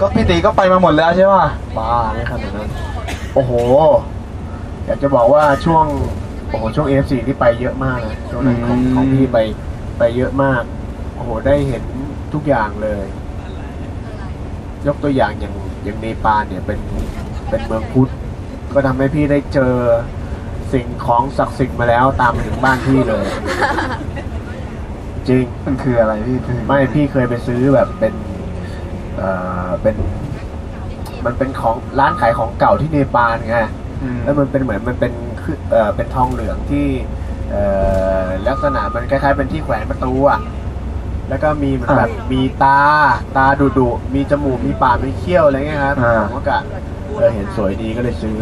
ก็พี่ตีก็ไปมาหมดแล้วใช่ป่ะบ้าไม่ขนาดนั้นโอ้โห อยากจะบอกว่าช่วงโอ้โหช่วง AFC ที่ไปเยอะมากนะช่วงนั้นของอืมของพี่ไปไปเยอะมาก โอ้โหได้เห็นทุกอย่างเลย ยกตัวอย่างอย่างอย่างเนปาลเนี่ยเป็นเป็นเมืองพุทธก็ทำให้พี่ได้เจอสิ่งของศักดิ์สิทธิ์มาแล้วตามมาถึงบ้านพี่เลย จริง มันคืออะไรพี่คือไม่พี่เคยไปซื้อแบบเป็น เอ่อเป็น มันเป็นของร้านขายของเก่าที่เนปาลไงอืมแล้วมันเป็นเหมือนมันเป็นคือเอ่อเป็นทองเหลืองที่เอ่อลักษณะมันคล้ายๆ เป็นที่แขวนประตูอะแล้วก็มีเหมือนแบบมีตาตาดุดุๆมีจมูกมีปากมีเขี้ยวอะไรเงี้ยครับผมก็กะเออเห็นสวยดีก็เลยซื้อ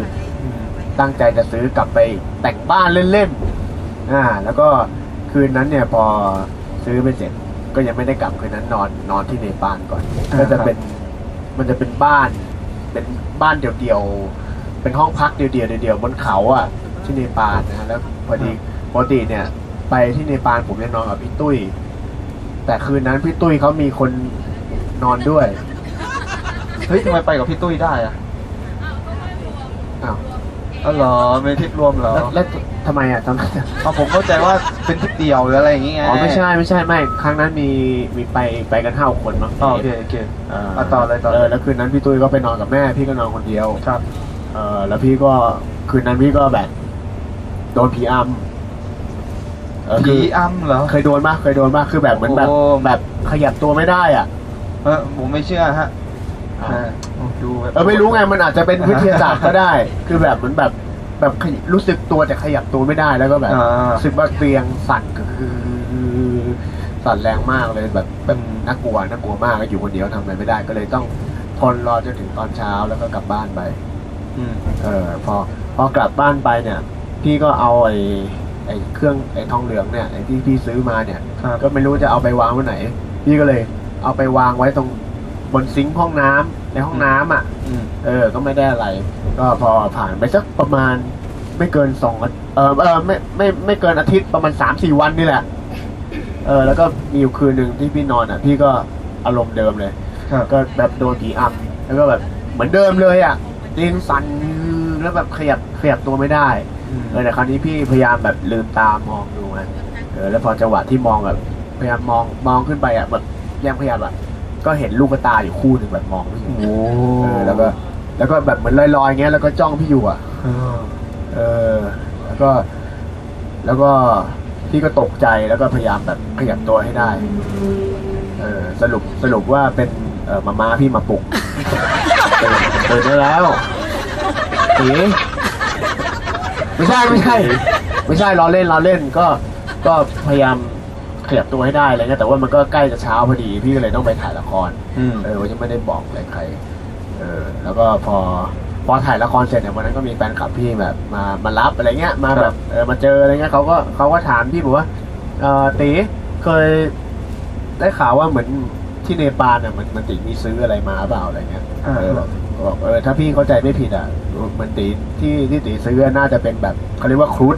ตั้งใจจะซื้อกลับไปแต่งบ้านเล่นๆอ่า แล้วก็คืนนั้นเนี่ยพอซื้อไปเสร็จ ก็ยังไม่ได้กลับคืนนั้นนอนนอนที่เนปาลก่อน ก็จะเป็นมันจะเป็นบ้าน เป็นบ้านเดี่ยวๆ เป็นห้องพักเดี่ยวๆเดี่ยวๆบนเขาอะที่เนปาลนะแล้วพอดีปกติเนี่ย ไปที่เนปาลผมจะนอนกับพี่ตุ้ย แต่คืนนั้นพี่ตุ้ยเขามีคนนอนด้วย เฮ้ยทำไมไปกับพี่ตุ้ยได้อะอ้าวอ๋อเหรอไม่ทริปรวมเหรอแล้วแล้ว ทำไมอะทำไมอ๋อผมเข้าใจว่าเป็นทริปเดียวหรืออะไรอย่างงี้ไงอ๋อไม่ใช่ไม่ใช่ไม่ครั้งนั้นมีมีไปไปกันห้าคนมั้งอ๋อโอเคโอเคเอออะต่อเลยต่อเลยเออแล้วคืนนั้นพี่ตุ้ยก็ไปนอนกับแม่ พี่ก็นอนคนเดียว ครับ เออแล้วพี่ก็คืนนั้นพี่ก็แบบโดนผีอำเออคืผีออ้ำเหรอ เคยโดนมากเคยโดนมากคือแบบเหมือนแบบโอ้ แบบขยับตัวไม่ได้อะเออผมไม่เชื่อฮะอ่า อ่าดูแบบเออไม่รู้ไงมันอาจจะเป็นวิทยาศาสตร์ก็ได้ คือแบบเหมือนแบบ แบบขยรู้สึกตัวแต่ขยับตัวไม่ได้แล้วก็แบบอ่า รู้สึกว่าเตียงสั่นคือสั่นแรงมากเลยแบบแบบน่ากลัวน่ากลัวมากแล้วอยู่คนเดียวทำอะไรไม่ได้ก็เลยต้องทนรอจนถึงตอนเช้าแล้วก็กลับบ้านไป อืม เออพอพอกลับบ้านไปเนี่ย พี่ก็เอาไอ้ไอ้เครื่องไอ้ทองเหลืองเนี่ยไอ้ที่พี่ซื้อมาเนี่ย ครับ ก็ไม่รู้จะเอาไปวางไว้ไหน พี่ก็เลย เอาไปวางไว้ตรงบนซิงค์ห้องน้ำ ในห้องน้ำอะ อืม เออ ก็ไม่ได้อะไร ก็พอผ่านไปสักประมาณ ไม่เกินสองอาเออเออไม่ไม่ไม่เกินอาทิตย์ประมาณสามสี่วันนี่แหละ เออ แล้วก็มีอยู่คืนหนึ่งที่พี่นอนอะ พี่ก็อารมณ์เดิมเลย ครับ ก็แบบโดนผีอำแล้วก็แบบเหมือนเดิมเลยอะเตียงสั่นแล้วแบบขยับขยับตัวไม่ได้ เออแต่คราวนี้พี่พยายามแบบลืมตามองดูไงเออแล้วพอจังหวะที่มองแบบพยายามมองมองขึ้นไปอะแบบยังพยายามอะ ก็เห็นลูกตาอยู่คู่หนึ่งแบบมองไม่เห็นโอ้เออแล้วก็ แล้วก็แบบเหมือนลอยๆเงี้ยแล้วก็จ้องพี่อยู่อะเออเออ แล้วก็ แล้วก็พี่ก็ตกใจแล้วก็พยายามแบบขยับตัวให้ได้ เออสรุปสรุปว่าเป็นเออมาม่าพี่มาปลุกตื่นตื่นได้แล้วตีไม่ใช่ไม่ใช่ ไม่ใช่ล้อเล่นล้อเล่นก็ก็พยายาม ขยับตัวให้ได้อะไรเงี้ยแต่ว่ามันก็ใกล้จะเช้าพอดีพี่ก็เลยต้องไปถ่ายละครอืม เออว่าจะไม่ได้บอกอะไรใคร เออ แล้วก็พอพอถ่ายละครเสร็จเนี่ยวันนั้นก็มีแฟนคลับพี่แบบมามารับอะไรเงี้ยมาแบบเออมาเจออะไรเงี้ยเขาก็เขาก็ถามพี่บอกว่าเออตีเคยได้ข่าวว่าเหมือนที่เนปาลเนี่ยเหมือนเหมันตีมีซื้ออะไรมาเปล่าอะไรเงี้ยอ่าเออบอกบอกเออถ้าพี่เข้าใจไม่ผิดอะเหมือนตีที่ที่ตีซื้อน่าจะเป็นแบบเขาเรียกว่าครุฑ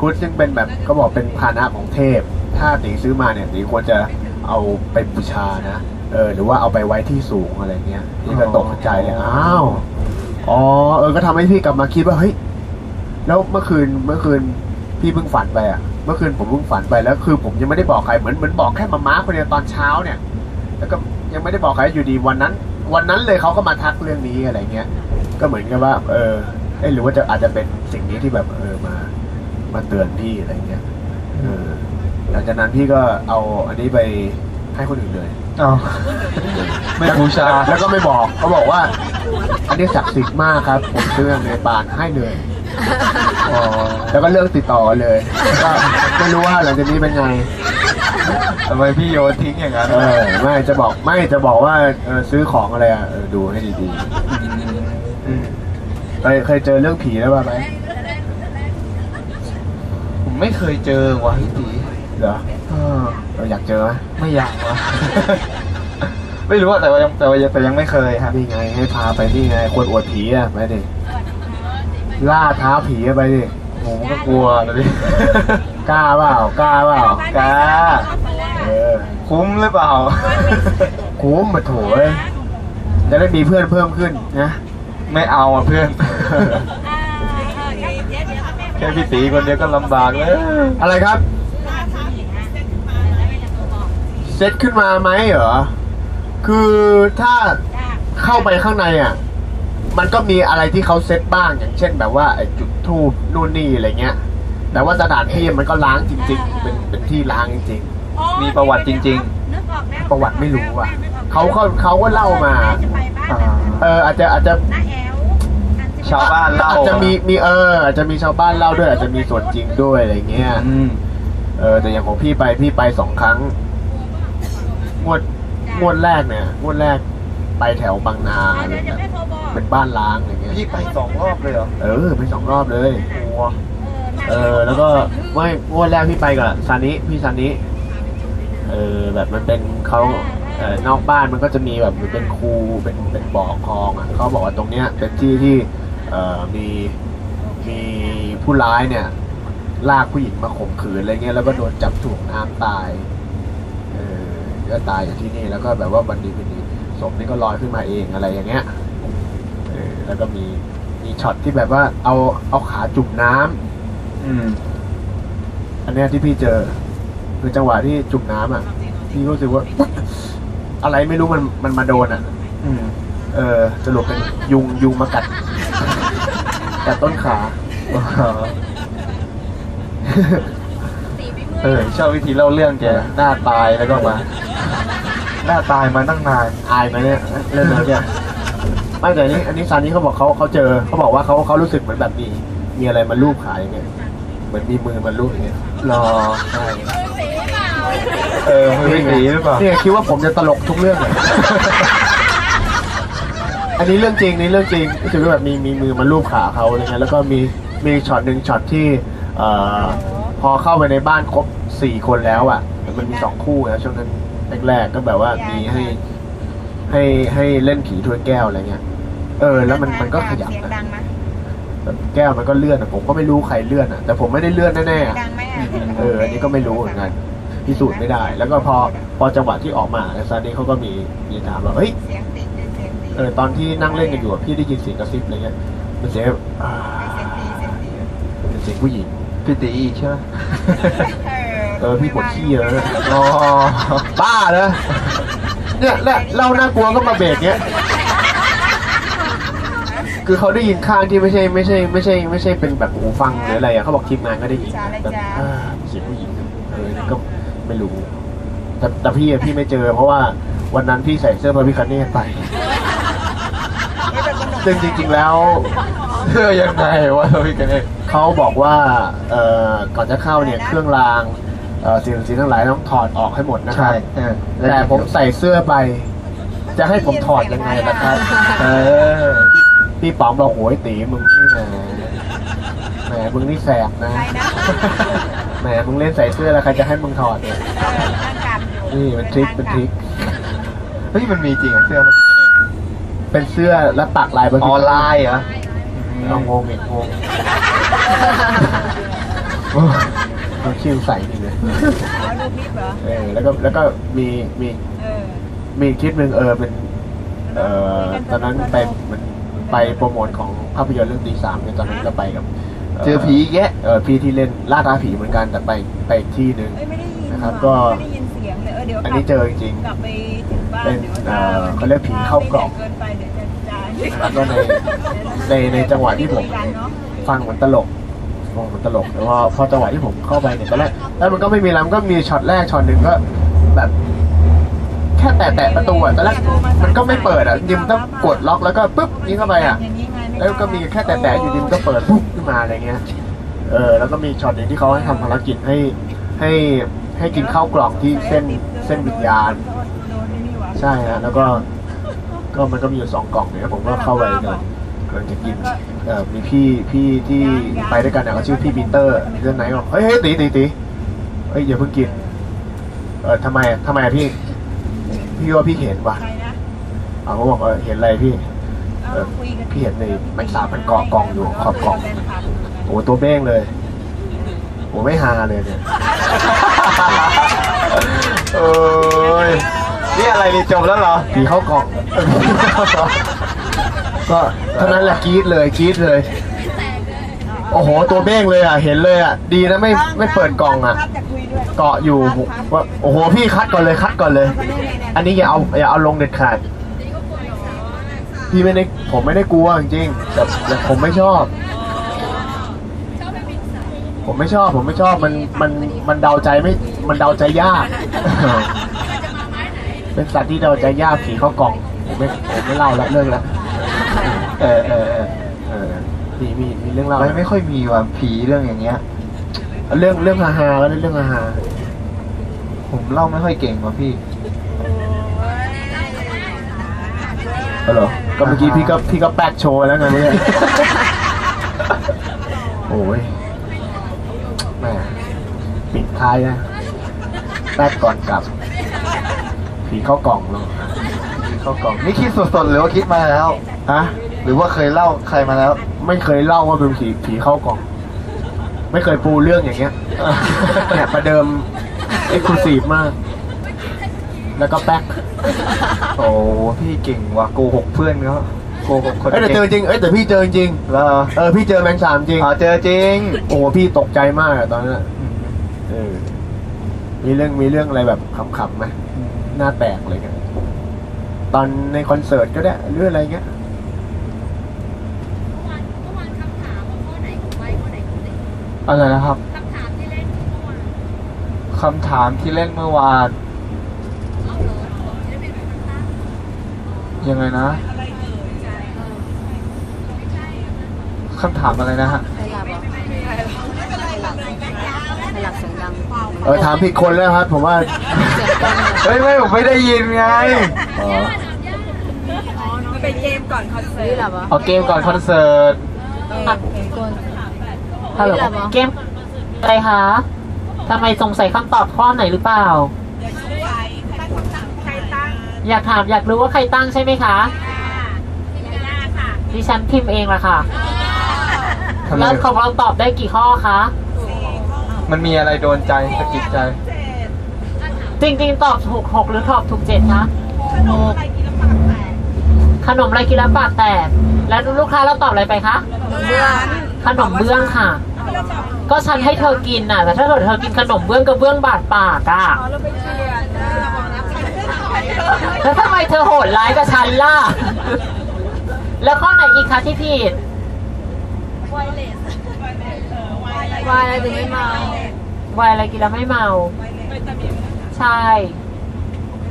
ครุฑซึ่งเป็นแบบเขาบอกเป็นพาหนะของเทพ ถ้าตีซื้อมาเนี่ยตีควรจะเอาไปบูชานะเออหรือว่าเอาไปไว้ที่สูงอะไรเงี้ยพี่ก็ตกใจเลยอ้าวอ๋อเออก็ทำให้พี่กลับมาคิดว่าเฮ้ยแล้วเมื่อคืนเมื่อคืนพี่เพิ่งฝันไปอะเมื่อคืนผมเพิ่งฝันไปแล้วคือ ผมยังไม่ได้บอกใครเหมือนเหมือนบอกแค่มาม้าคนเดียวตอนเช้าเนี่ย แล้วก็ยังไม่ได้บอกใครอยู่ดีวันนั้น วันนั้นเลยเขาก็มาทักเรื่องนี้อะไรเงี้ยก็เหมือนกับว่า เออเอ้ยหรือว่าจะอาจจะเป็นสิ่งนี้ที่แบบเออมา มาเตือนพี่อะไรเงี้ยเออ หลังจากนั้นพี่ก็เอาอันนี้ไปให้คนอื่นเลยเอาไม่บูชา แล้วก็ไม่บอกเขาบอกว่า อันนี้ศักดิ์สิทธิ์มากครับ ผมซื้อในปานให้เลยอ๋อแล้วก็เลิกติดต่อกันเลยก็ไม่รู้ว่าหลังจากนี้เป็นไง ทำไมพี่โยนทิ้งอย่างนั้นเออไม่จะบอกไม่จะบอกว่าเออซื้อของอะไรอะเออดูให้ดีๆอืมเคยเคยเจอเรื่องผีแล้วป่ะไหมผมไม่เคยเจอว่ะพี่ตี เหรอเออเราอยากเจอไหมไม่อยากว่ะไม่รู้อะแต่ว่ายังแต่ว่ายังแต่ยังไม่เคยครับนี่ไงให้พาไปนี่ไงคนอวดผีอะไปดิล่าท้าผีอะไปดิผมก็กลัวนะดิ กล้าเปล่ากล้าเปล่ากล้าเออคุ้มหรือเปล่า คุ้มมาโถเอ้ยจะได้มีเพื่อนเพิ่มขึ้นนะ ไม่เอาอะเพื่อนอ่าเออเดี๋ยวเดี๋ยวเดี๋ยวแม่แค่พี่ตีคนเดียวก็ลำบากแล้ว อะไรครับ เซตขึ้นมาไหมเหรอ คือถ้าเข้าไปข้างในอะ มันก็มีอะไรที่เขาเซตบ้างอย่างเช่นแบบว่าไอ้จุดทูบนู่นนี่อะไรเงี้ย แต่ว่าสถานที่มันก็ล้างจริง ๆ เป็นเป็นที่ล้างจริงมีประวัติจริง นึกออกแล้วๆ ประวัติไม่รู้อะเขาเขาเขาก็เล่ามา จะไปบ้านอ่าเอออาจจะอาจจะน้าแอลชาวบ้านเล่าอาจจะมีมีเอออาจจะมีชาวบ้านเล่าด้วย อาจจะมีส่วนจริงด้วยอะไรเงี้ย อืม เออแต่อย่างของพี่ไปพี่ไปสองครั้ง งวดงวดแรกเนี่ยงวดแรกไปแถวบางนาเดี๋ยวจะไม่โทรบอก เป็นบ้านล้างอย่างเงี้ยพี่ไปสองรอบเลยเหรอเออไปสองรอบเลย โอ้โหเออแล้วก็ไม่งวดแรกพี่ไปกับซานิพี่ซานิเออแบบมันเป็นเขาเออนอกบ้านมันก็จะมีแบบเหมือนเป็นคูเป็นเป็นบ่อคลองอะเขาบอกว่าตรงเนี้ยเป็นที่ที่เอ่อมีมีผู้ร้ายเนี่ยลากผู้หญิงมาข่มขืนอะไรเงี้ยแล้วก็โดนจับถ่วงน้ำตายเออ ก็ตายอยู่ที่นี่ แล้วก็แบบว่าวันดีคืนดีศพนี่ก็ลอยขึ้นมาเองอะไรอย่างเงี้ยเออแล้วก็มีมีช็อตที่แบบว่าเอาเอาขาจุ่มน้ำอืม อันเนี้ยที่พี่เจอ คือจังหวะที่จุ่มน้ำอะพี่ก็รู้สึกว่า อะไรไม่รู้มันมันมาโดนอะ อืม เออสรุปเป็นยุงยุงมากัดกัดต้นขาเออชอบวิธีเล่าเรื่องแกหน้าตายแล้วก็มา หน้าตายมาตั้งนานอายไหมเนี่ยเรื่องนี้เนี่ยไม่แต่อันนี้อันนี้ซานี่เขาบอกเขาเขาเจอเขาบอกว่าเขาเขารู้สึกเหมือนแบบมีมีอะไรมาลูบขาอย่างเงี้ยเหมือนมีมือมาลูบอย่างเงี้ยรอใช่เออมือพี่ตีหรือเปล่าเนี่ยคิดว่าผมจะตลกทุกเรื่องเลยอันนี้เรื่องจริงนี่เรื่องจริงรู้สึกว่าแบบมีมีมือมาลูบขาเขาอะไรเงี้ยแล้วก็มีมีช็อตหนึ่งช็อตที่เอ่อพอเข้าไปในบ้านครบสี่คนแล้วอะมันมีสองคู่นะช่วงนั้น แรกๆก็แบบว่ามีให้ให้ให้เล่นผีถ้วยแก้วอะไรเงี้ย เออ แล้วมันมันก็ขยับเสียงนะดังไหมแบบแก้วมันก็เลื่อนอะผมก็ไม่รู้ใครเลื่อนอะแต่ผมไม่ได้เลื่อนแน่ๆอะดังไหมอะเอออันนี้ก็ไม่รู้เหมือนกันพิสูจน์ไม่ได้ แล้วก็พอพอจังหวะที่ออกมาแล้วซานี่เขาก็มีมีถามว่าเฮ้ยเสียงติดเสียงติดเออตอนที่นั่งเล่นกันอยู่อะพี่ได้ยินเสียงกระซิบอะไรเงี้ยมันเสียงแบบอ่าเสียงตีเสียงตีเป็นเสียงผู้หญิงพี่ตีอีกใช่ไหม เออ พี่ปวดขี้เยอะอ๋อบ้าเลยเนี่ยและเล่าน่ากลัวก็มาเบรกเนี้ย คือเขาได้ยินข้างที่ไม่ใช่ไม่ใช่ไม่ใช่ไม่ใช่เป็นแบบหูฟังหรืออะไรอะเขาบอกทีมงานก็ได้ยินแบบอ่าเสียงผู้หญิงเออนี่ก็ไม่รู้ แต่แต่พี่อะพี่ไม่เจอ เพราะว่าวันนั้นพี่ใส่เสื้อพระพิคเนตไปซึ่งจริง ๆแล้วเสื้อยังไงวะพี่กันเองเขาบอกว่าเอ่อก่อนจะเข้าเนี่ยเครื่องราง เอ่อสิ่งสิ่งทั้งหลายต้องถอดออกให้หมดนะคใช่รับเออแต่ผมใส่เสื้อไป จะให้ผมถอดยังไงล่ะครับ เออพี่ป๋องบอกโอ้ยตีมึงนี่แหมแหมมึงนี่แสบนะใครนะแหมมึงเล่นใส่เสื้อแล้วใครจะให้มึงถอดเนี่ยเออนั่งกลับอยู่นี่เป็นทริคเป็นทริคเฮ้ยมันมีจริงอะเสื้อมันเป็นเสื้อแล้วปักลายบนออนไลน์เหรอเอางงอีกงง โอ้ยมันคิวใส่นี่เลยเอาดูคลิปเหรอ เออแล้วก็แล้วก็มีมีเออมีคลิปหนึ่งเออเป็นเอ่อตอนนั้นไปเหมันไปโปรโมทของภาพยนตร์เรื่องตีสามเนี่ยตอนนั้นก็ไปกับเจอผีอีกแยะเออพี่ที่เล่นล่าท้าผีเหมือนกันแต่ไปไปอีกที่หนึ่ง เอ้ยไม่ได้ยินนะครับว่ะก็ ไม่ได้ยินเสียงเลยเออเดี๋ยวอันนี้เจอจริง กลับไปถึงบ้านเป็นดี๋ยวเอ่อเขาเรียกผีเข้ากล่อง เกินไปเดี๋ยวจะจ่ายแล้วก็ในในในจังหวะที่ผมคุยกันเนอะฟังเหมือนตลก ฟังมือนตลกแต่ว่าพอจังหวะที่ผมเข้าไปเนี่ยตอนแรกแล้วมันก็ไม่มีแล้วมันก็มีช็อตแรกช็อตหนึ่งก็ แบบ แค่แตะแตะประตูอะตอนแรกมันก็ไม่เปิดอะยิมต้องกดล็อกแล้วก็ปุ๊บนี้เข้าไปอะ แล้วก็มีแค่แตะๆอยู่ดิมก็เปิดปุ๊บขึ้นมาอะไรเงี้ยเออแล้วก็มีช็อตหนึ่งที่เขาให้ทำภารกิจให้ให้ให้กินข้าวกล่องที่เส้นเส้นวิญญาณ ใช่ฮะแล้วก็ ก็มันก็มีอยู่สองกล่องเนี่ยผมก็เข้าไปเนี่ยกำลังจะกิน มีพี่พี่ที่ไปด้วยกันเนี่ยเขาชื่อพี่ปีเตอร์เรื่องไหนบอกเฮ้ยเฮ้ยตีตีตีเฮ้ยอย่าเพิ่งกิน เออทำไมทำไมอะพี่ พี่ว่าพี่เห็นว่ะใครนะเอาเขาบอกเออเห็นอะไรพี่เอาคุยกันพี่เห็นในแมงสาบมันเกาะกล่องอยู่ขอบกล่องโอ้ตัวเบ้งเลยโอ้ไม่ฮาเลยเนี่ยโอ้ยนี่อะไรนี่จบแล้วเหรอผีเข้ากล่อง ก็เท่านั้นแหละกรีดเลยกรีดเลย โอ้โห ตัวเบ้งเลยอะ เห็นเลยอะ ดีนะไม่ไม่เปิดกล่องอะครับจะคุยด้วยเกาะอยู่ว่าโอ้โห พี่คัดก่อนเลยคัดก่อนเลย อันนี้อย่าเอาอย่าเอาลงเด็ดขาด พี่ไม่ได้ผมไม่ได้กลัวจริงๆแต่แต่ผมไม่ชอบ ผมไม่ชอบผมไม่ชอบมันมันมันเดาใจไม่มันเดาใจยาก เป็นสัตว์ที่เดาใจยากผีเข้ากล่องผมไม่ผมไม่เล่าแล้วเรื่องแล้ว เออเออเออเออมีมีมีเรื่องเล่าไม่ไมไม่ค่อยมีว่ะผีเรื่องอย่างเงี้ย เรื่องเรื่องฮาฮาๆก็ได้เรื่องฮาฮาผมเล่าไม่ค่อยเก่งว่ะพี่ๆเหรอก็เมื่อกี้พี่ก็พี่ก็แป๊กโชว์แล้วไงเนี่ยโอ้ยแหมปิดท้ายนะแป๊กก่อนกลับ ผีเข้ากล่องเนาะเข้ากล่อง นี่คิดสดๆหรือว่าคิดมาแล้ว ฮะ หรือว่าเคยเล่าใครมาแล้ว ไม่เคยเล่าว่าเป็นผีผีเข้ากล่อง ไม่เคยปูเรื่องอย่างเงี้ยเนี่ยประเดิมเอ็กซ์คลูซีฟมาก แล้วก็แป๊กโอ้พี่เก่งว่ะโกหกเพื่อนเขาโกหกคนเอ้ยแต่เจอจริงเอ้ยแต่พี่เจอจริงแล้วเออพี่เจอแมงสามจริงอ๋อเจอจริงโอ้โหพี่ตกใจมากอะตอนนั้นอะเออมีเรื่องมีเรื่องอะไรแบบขำๆไหมหน้าแตกเลยกันตอนในคอนเสิร์ตก็ได้หรืออะไรเงี้ย เมื่อวานเมื่อวานคำถามว่าข้อไหนของไว้ข้อไหนของติ อะไรนะครับคำถามที่เล่นเมื่อวานคำถามที่เล่นเมื่อวานเอาเหรอบอกที่ได้เป็นแบบตั้งยังไงนะคำถามอะไรนะฮะใครหลับอะใครหลับใครหลับเสียงดังเออถามผิดคนแล้วครับ ผมว่าเสียงดังอะเฮ้ยไม่ผมไม่ได้ยินไงอ๋อมันเป็นเกมก่อนคอนเสินี่ร์ตหลับอะเอาเกมก่อนคอนเสิร์ตตัวฮัลโหลนี่หลับอะเกมอะไรคะทำไมสงสัยคำตอบข้อไหนหรือเปล่าเดี๋ยวช่วยตั้งคำถามใครตั้งอยากถามอยากรู้ว่าใครตั้งใช่ไหมคะย่าค่ะดิฉันพิมพ์เองละค่ะทำไมแล้วของเราตอบได้กี่ข้อคะ มันมีอะไรโดนใจสะกิดใจ จริงๆ ตอบถูกหกหรือตอบถูกเจ็ดคะขนมอะไรกินแล้วปากแตกขนมอะไรกินแล้วปากแตก แล้วลูกค้าเราตอบอะไรไปคะเบื้องขนมเบื้องค่ะ ก็ฉันให้เธอกินน่ะ แต่ถ้าเกิดเธอกินขนมเบื้องกับเบื้องบาดปากอะเราไปเชียร์นะระวังนะแล้วทำไมเธอโหดร้ายกับฉันล่ะ แล้วข้อไหนอีกคะที่ผิดวายอะไรถึงไม่เมาวายอะไรกินแล้วไม่เมา ใช่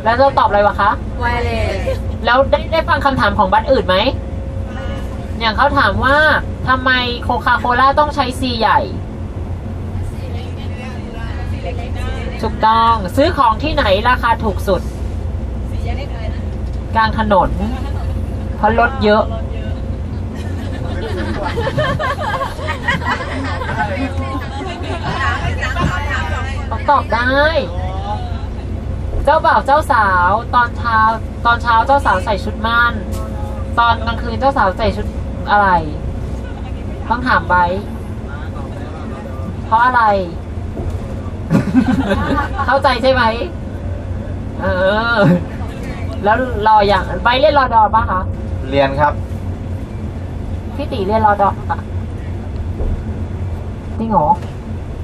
แล้วเราตอบอะไรวะคะวายเลยแล้วได้ได้ฟังคำถามของบัตรอื่นไหม อย่างเขาถามว่าทำไมโคคาโคล่าต้องใช้ซีใหญ่ ถูกต้องซื้อของที่ไหนราคาถูกสุด กลางถนนเพราะรถเยอะต้องตอบได้ เจ้าบ่าวเจ้าสาวตอนเช้าตอนเช้าเจ้าสาวใส่ชุดม่าน ตอนกลางคืนเจ้าสาวใส่ชุด อะไร ต้องถามไบร์ทเพราะอะไร เข้าใจใช่ไหมเออ แล้วรออย่างไบร์ทเรียนรอดอป่ะคะเรียนครับ พี่ตีเรียนรอดอปะจริงเหรอ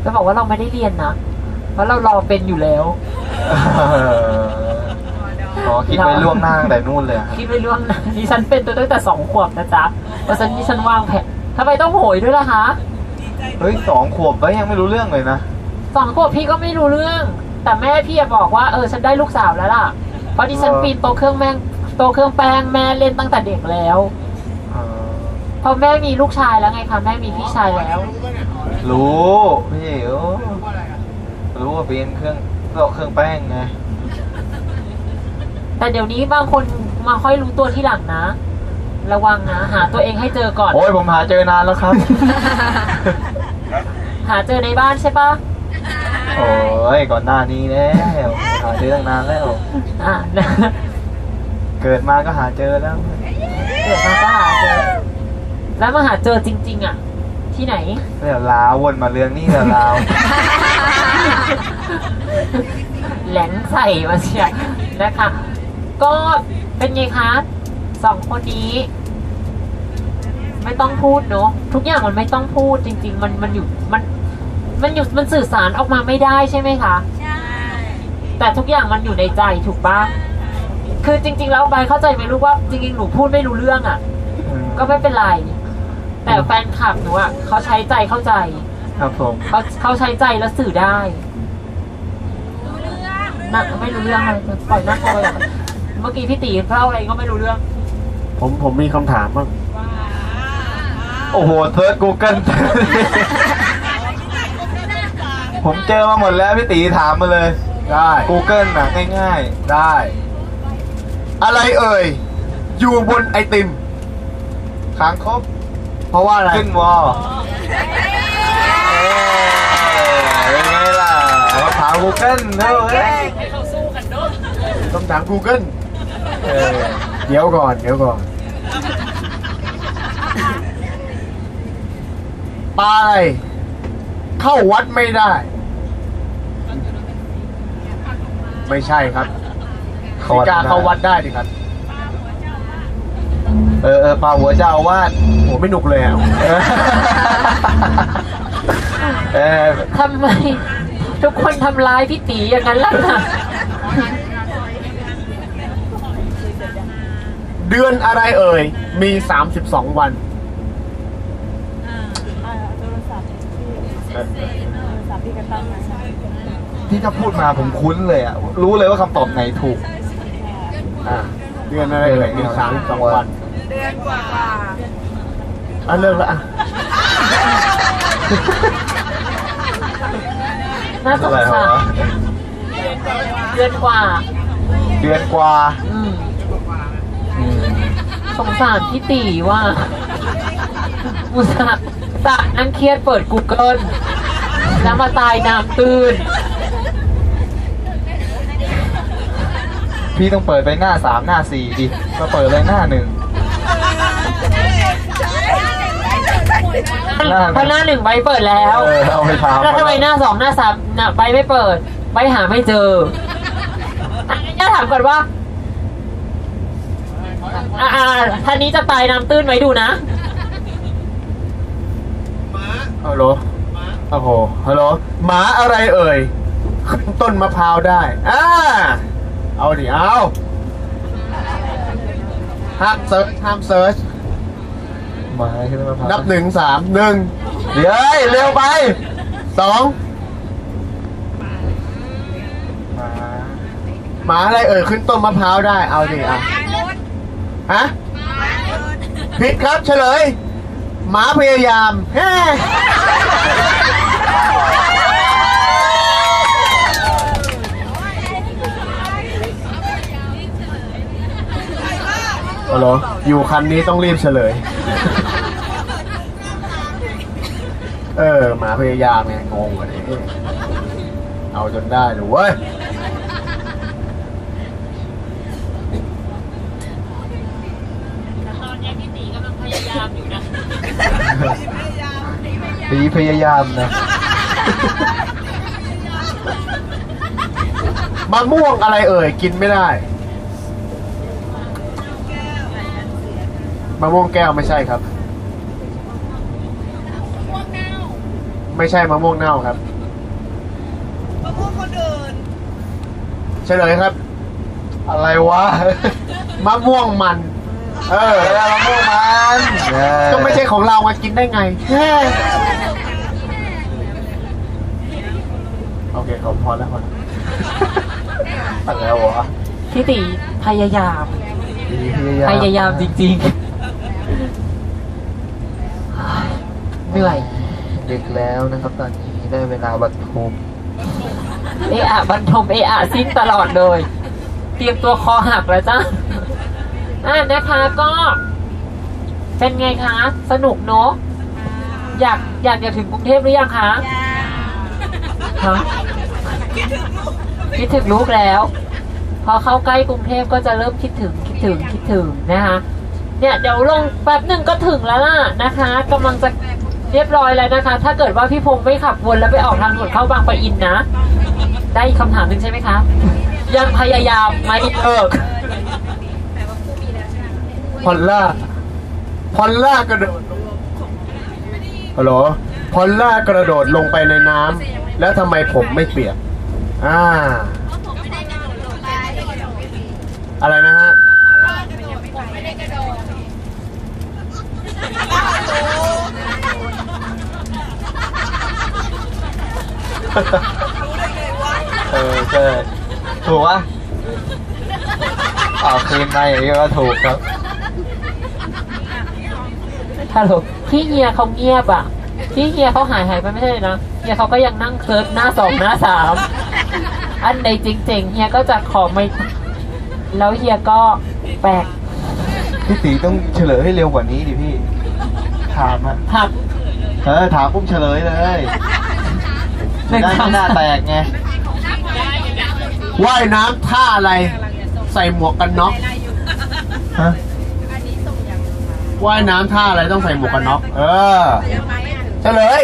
จะบอกว่าเราไม่ได้เรียนนะ เพราะเรารอเป็นอยู่แล้ว อ๋อคิดไว้ล่วงหน้าตั้งแต่นู่นเลยอะคิดไม่ล่วงหนะดิฉันเป็นตัวตั้งแต่สองขวบนะจ๊ะเพราะฉะนั้นดิฉันวางแผนทำไมต้องโหยด้วยล่ะคะเฮ้ยสองขวบแล้วยังไม่รู้เรื่องเลยนะสองขวบพี่ก็ไม่รู้เรื่อง แต่แม่พี่อะบอกว่าเออฉันได้ลูกสาวแล้วล่ะ เพราะดิฉันเออปีนโตะเครื่องแม่งโตะเครื่องแป้งแม่เล่นตั้งแต่เด็กแล้วเออเพราะแม่มีลูกชายแล้วไงคะแม่มีพี่ชายแล้ว รู้พี่โอ้รู้ว่าเป็นเครื่องโต๊ะเครื่องแป้งไง แต่เดี๋ยวนี้บางคนมาค่อยรู้ตัวที่หลังนะ ระวังนะ หาตัวเองให้เจอก่อน โอ้ยผมหาเจอนานแล้วครับ หาเจอในบ้านใช่ปะโอ้ยก่อนหน้านี้แล้วหาเจอตั้งนานแล้ว อะนะเกิดมาก็หาเจอแล้วเกิดมาก็หาเจอ แล้วมาหาเจอจริง ๆ อะ ที่ไหนเดี๋ยวลาววนมาเรื่องนี้เดี๋ยวลาวแหลงใส่มาเชียร์นะคะ ก็เป็นไงคะสองคนนี้ ไม่ต้องพูดเนอะทุกอย่างมันไม่ต้องพูดจริง ๆ มันมันอยู่มัน มันอยู่มันสื่อสารออกมาไม่ได้ใช่ไหมคะใช่แต่ทุกอย่างมันอยู่ในใจถูกปะคือจริง ๆ แล้วใบเข้าใจไหมลูกว่าจริงๆหนูพูดไม่รู้เรื่องอะ่ะ ก็ไม่เป็นไรแต่แฟนคลับหนูอะ่ะเขาใช้ใจเข้าใจ ครับผมเขาเขาใช้ใจแล้วสื่อได้รู้เรื่องน่าไม่รู้เรื่องอะไรปล่อยหน้าเขาเลยอะ เมื่อกี้พี่ตีเล่าอะไรก็ไม่รู้เรื่อง ผมผมมีคำถามบ้างโอ้โหเทิร์ดกูเกิลผมเจอมาหมดแล้วพี่ตีถามมาเลย ได้ Google นะง่ายได้ อะไรเอ่ย อยู่บนไอติมๆค้างครบเพราะว่าอะไร ขึ้นวอลเอ้ยเป็นไงล่ะมาถาม Google เท่าเอ้ยให้เขาสู้กันเนาะต้องถาม Google เออเดี๋ยวก่อน เดี๋ยวก่อนปลาอะไรเข้าวัดไม่ได้ ไม่ใช่ครับสีกาเข้าวัดได้ดิครับ เออเออปลาหัวเจ้าอาวาดโหไม่หนุกเลยอะ เออเออทำไม ทุกคนทำร้ายพี่ตีอย่างนั้นล่ะค่ะ เดือนอะไรเอ่ย มี 32 วันที่ถ้าพูดมาผมคุ้นเลยอะ รู้เลยว่าคำตอบไหนถูก อ่าเดือนอะไรเอ่ยมี32วัน เดือนกว่าอะเลิกแล้วอะน่าสงอะไรสารวะเดือนกว่า เดือนกว่า อืมอืม สงสารพี่ตีว่าอุตส่าห์ตะนั่งเครียดเปิด Google แล้วมาตายน้ำตื้น พี่ต้องเปิดไปหน้าสามหน้าสี่ดิมาเปิดเลยหน้าหนึ่ง หน้าเพราะหน้าหนึ่งใบเปิดแล้วเออเอาไปถาม แล้วทำไมหน้าสองหน้าสามน่ะใบไม่เปิดใบหาไม่เจออะย่าถามก่อนว่า อ่าท่านนี้จะตายน้ำตื้นไหมดูนะฮัลโหลโอ้โหฮัลโหลหมาอะไรเอ่ย ขึ้นต้นมะพร้าวได้ อ่า เอาดิ เอาห้ามเซิร์ชห้ามเซิร์ชมาขึ้นมาพักนับหนึ่งสามหนึ่งเดี๋ยวเฮ้ยเร็วไปสองมาหมาอะไรเอ่ย ขึ้นต้นมะพร้าวได้ เอาดิอะ ฮะผิดครับเฉลย หมาพยายามแฮ่ฮัลโหลอยู่คันนี้ต้องรีบเฉลย เออ หมาพยายามไงงงอะนี่เอาจนได้เลยเว้ย ตอนนี้พี่ตีกำลังพยายามอยู่นะ ตีพยายามนะมะม่วงอะไรเอ่ยกินไม่ได้มะม่วงแก้วไม่ใช่ครับ ไม่ใช่มะม่วงเน่าครับมาพูดคนอื่นเฉลยครับ อะไรวะมะม่วงมัน เอเอออมะม่วงมันเออก็ไม่ใช่ของเรามากินได้ไงแฮ่ โอเคขอพอแล้วพอแล้วอะไรวะพี่ตีพยายามตีพยายาม พยายามจริงๆเหนื่อยดึกแล้วนะครับ ตอนนี้ได้เวลาบัตทุมเอะอะบันทมเอะอะสิ้นตลอดเลย เตรียมตัวคอหักแล้วจ้าอะนะคะก็ เป็นไงคะ สนุกเนอะอยากอยากจะถึงกรุงเทพหรือยังคะฮะคิดถึงลูกแล้ว พอเข้าใกล้กรุงเทพก็จะเริ่มคิดถึงคิดถึงคิดถึงนะคะเนี่ยเดี๋ยวลงแป๊บหนึ่งก็ถึงแล้วล่ะนะคะกำลังจะเรียบร้อยแล้วนะคะ ถ้าเกิดว่าพี่พงษ์ไม่ขับวนแล้วไปออกทางด่วนเข้าบางปะอินนะ ได้อีกคำถามหนึ่งใช่ไหมคะยังพยายามไม่เลิกพอลล่าพอลล่ากระโดดฮัลโหลพอลล่ากระโดดลงไปในน้ำ แล้วทำไมผมไม่เปียก อ่า อะไรนะฮะ เออใช่ถูกปะเอาคืนมาอย่างนี้ก็ถูกครับ ฮัลโหลพี่เฮียเขาเงียบอะ พี่เฮียเขาหายหายไปไม่ใช่เลยนะ เฮียเขาก็ยังนั่งเคิร์ฟหน้าสองหน้าสามอันในจริงๆเฮียก็จะขอไม่แล้วเฮียก็แปลกพี่ตีต้องเฉลยให้เร็วกว่านี้ดิพี่ ถามอะหัก เออถามปุ๊บเฉลยเลยหนึ่งได้คำหน้าแตกไงว่ายน้ำท่าอะไร ใส่หมวกกันน็อกฮะว่ายน้ำท่าอะไรต้องใส่หมวกกันน็อกเออเฉลย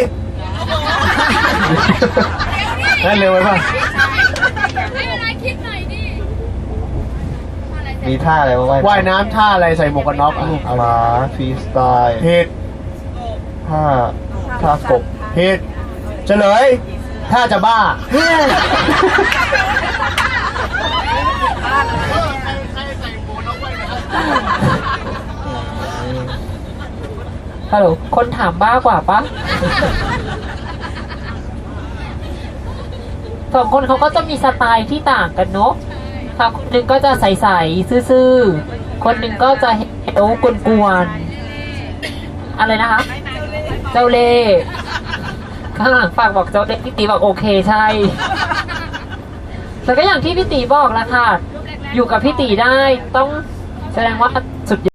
ได้เร็วไปป่ะให้เวลาคิดหน่อยดิอะไรเสร็จมีท่าอะไรบ้างว่ายน้ำท่าอะไรใส่หมวกกันน็อกอะลูกเอาหมาฟรีสไตล์ผิดท่าท่ากบผิดเฉลยถ้าจะบ้า ฮัลโหลคนถามบ้ากว่าปะ สองคนเขาก็จะมีสไตล์ที่ต่างกันเนาะค่ะคนหนึ่งก็จะใสๆซื่อๆ คนหนึ่งก็จะเอวกวนๆอะไรนะคะ เจ้าเล่ห์ข้างหลังฝากบอกเจ้าเล่ห์พี่ตีบอกโอเคใช่แต่ก็อย่างที่พี่ตีบอกแหละค่ะ อยู่กับพี่ตีได้ต้องแสดงว่าสุดยอด